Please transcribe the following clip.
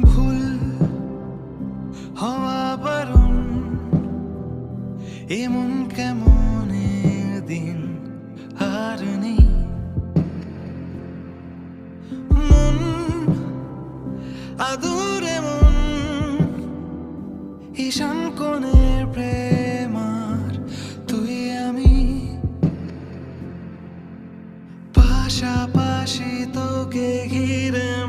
ভুল, হওয়া বারণ, এমন কেমন দিন আর নেই? মন আদুর মন ঈশান কোণের প্রেমার তুই আমি। পাশাপাশি তোকে ঘিরে